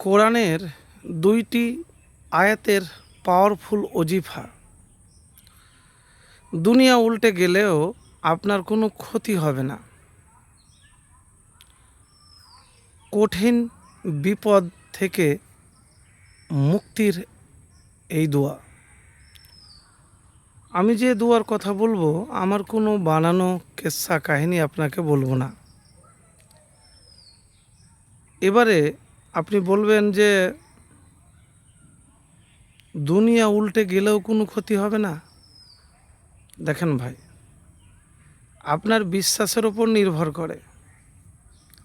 কোরআনের দুইটি আয়াতের পাওয়ারফুল অজিফা দুনিয়া উল্টে গেলেও আপনার কোনো ক্ষতি হবে না। কঠিন বিপদ থেকে মুক্তির এই দোয়া। আমি যে দোয়ার কথা বলব, আমার কোনো বানানো কেসা কাহিনী আপনাকে বলব না। এবারে আপনি বলবেন যে দুনিয়া উল্টে গেলেও কোনো ক্ষতি হবে না? দেখেন ভাই, আপনার বিশ্বাসের ওপর নির্ভর করে।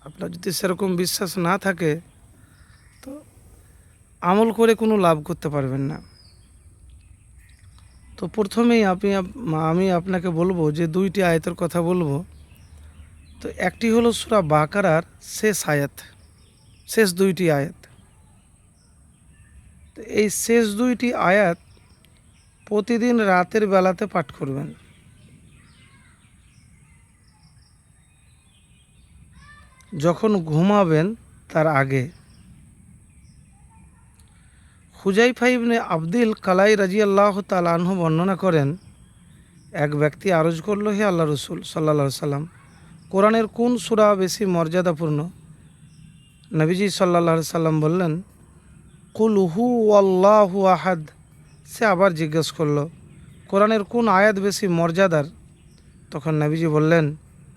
আপনার যদি সেরকম বিশ্বাস না থাকে, তো আমল করে কোনো লাভ করতে পারবেন না। তো প্রথমেই আপনি আপ- আমি আপনাকে বলব যে দুইটি আয়াতের কথা বলব। তো একটি হলো সুরা বাকারার শেষ আয়াত। শেষ দুইটি আয়াত। এই শেষ দুইটি আয়াত প্রতিদিন রাতের বেলাতে পাঠ করবেন। যখন ঘুমাবেন তার আগে হুজাইফা ইবনে আবদিল কালাই রাজি আল্লাহ তালাহ বর্ণনা করেন, এক ব্যক্তি আরজ করল, হে আল্লাহ রসুল সাল্লা সাল্লাম কোরআনের কোন সুরা বেশি মর্যাদাপূর্ণ? নবীজি সাল্লা সাল্লাম বললেন, কুল হু আল্লাহু আহাদ। সে আবার জিজ্ঞেস করল, কোরআনের কোন আয়াত বেশি মর্যাদার? তখন নবীজি বললেন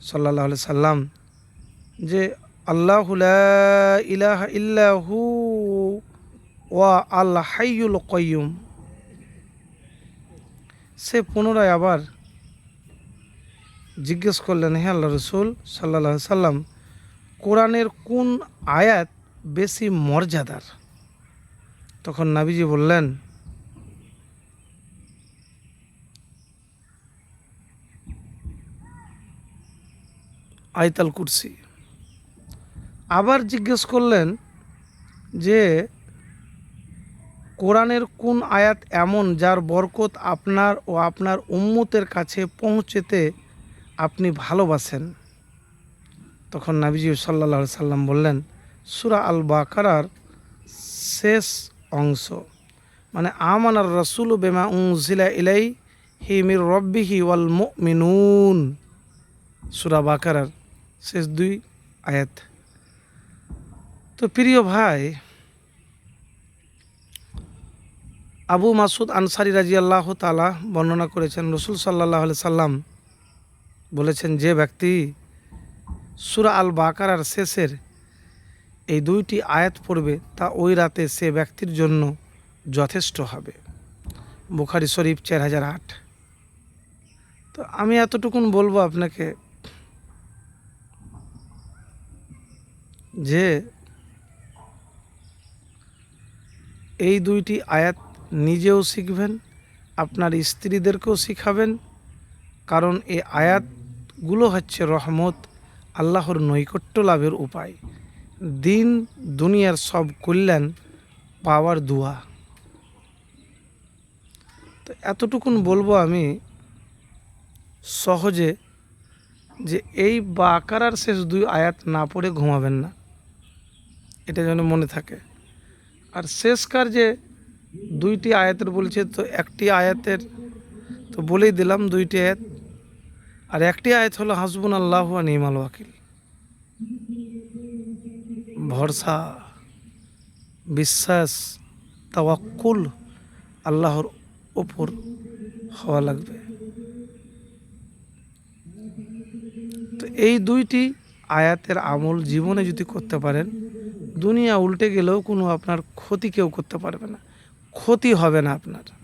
সাল্লাহ সাল্লাম, যে আল্লাহ ইলাহা ইল্লাহু ওয়া আল হাইয়ুল কয়ুম সে পুনরায় আবার জিজ্ঞেস করলেন, হে আল্লাহ রসুল সাল্লাহ সাল্লাম কোরআনের কোন আয়াত বেশি মর্যাদার? তখন নাবিজি বললেন, আয়তাল কুরসি। আবার জিজ্ঞেস করলেন যে, কোরআনের কোন আয়াত এমন যার বরকত আপনার ও আপনার উম্মতের কাছে পৌঁছেতে আপনি ভালোবাসেন? তখন নাবিজি সাল্লা সাল্লাম বললেন, সুরা আল বাকারার শেষ অংশ মানে আমানার রসুল বেমা উংজিলা ইলাই হি মির রব্বিহি ওয়াল মিনুন সুরা বাকারার শেষ দুই আয়াত। তো প্রিয় ভাই, আবু মাসুদ আনসারি রাজি আল্লাহ তালা বর্ণনা করেছেন, রসুল সাল্লাহ সাল্লাম বলেছেন, যে ব্যক্তি সুরা আল বাকারার শেষের এই দুইটি আয়াত পড়বে, তা ওই রাতে সে ব্যক্তির জন্য যথেষ্ট হবে। বুখারি শরীফ চার হাজার আট। তো আমি এতটুকুন বলব আপনাকে যে এই দুইটি আয়াত নিজেও শিখবেন, আপনার স্ত্রীদেরকেও শিখাবেন, কারণ এই আয়াতগুলো হচ্ছে রহমত আল্লাহর নৈকট্য লাভের উপায়। দিন দুনিয়ার সব কল্যাণ পাওয়ার দুয়া। তো এতটুকুন বলব আমি সহজে যে এই বাকারার শেষ দুই আয়াত না পড়ে ঘুমাবেন না। এটা যেন মনে থাকে। আর শেষকার যে দুইটি আয়াতের বলছে, তো একটি আয়াতের তো বলেই দিলাম দুইটি আয়াত। আর একটি আয়াত হলো হাসবুন আল্লাহ নিমাল ওয়াকিল। ভরসা, বিশ্বাস, তাওয়াক্কুল আল্লাহর ওপর হওয়া লাগবে। তো এই দুইটি আয়াতের আমল জীবনে যদি করতে পারেন, দুনিয়া উল্টে গেলেও কোনো আপনার ক্ষতি কেউ করতে পারবে না। ক্ষতি হবে না আপনার।